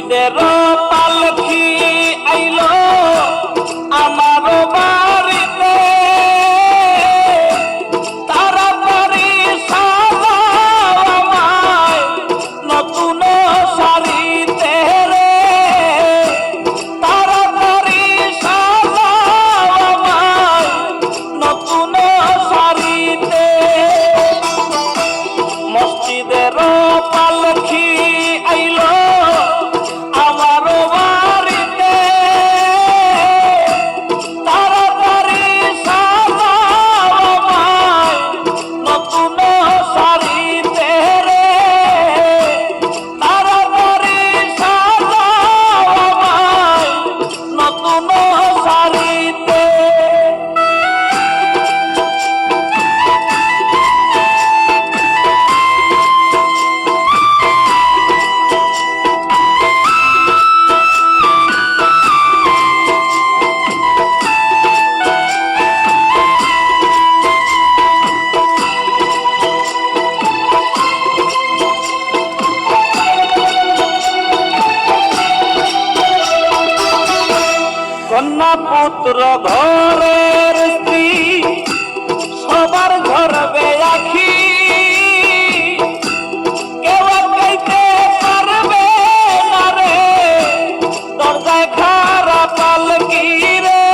মুর্শিদের পাল পুত্র ঘরের স্ত্রী, সবার ঘর বেয়াখি। কেউ গাইতে পারবে না রে, দরজায় খারা পালকি রে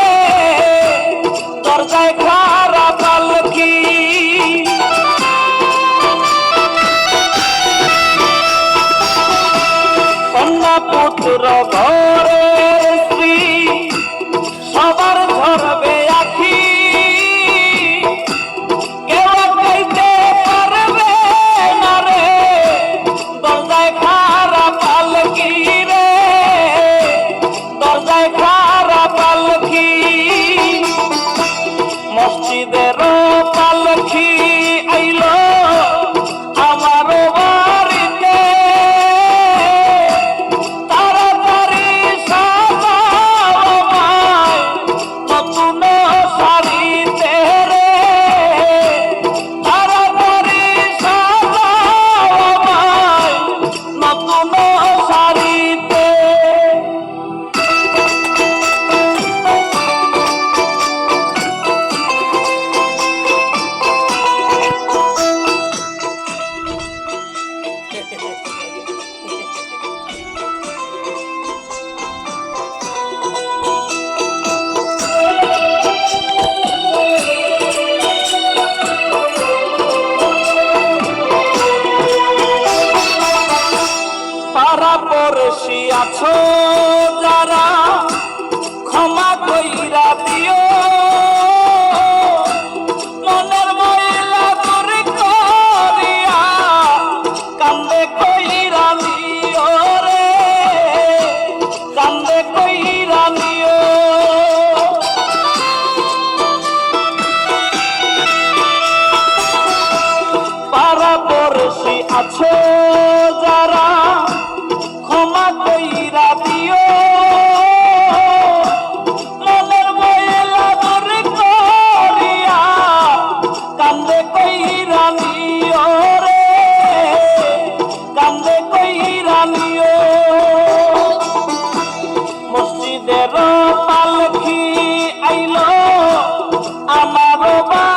দরজায় খারা পালকি। কন্যা পুত্র ঘর আছো যারা ক্ষমা কইরা দিও। মনের ময়লা দূর করিয়া কান্দে কইরা দিও রে। কান্দে কইরা দিও পাড়া পড়শি আছো Oh my!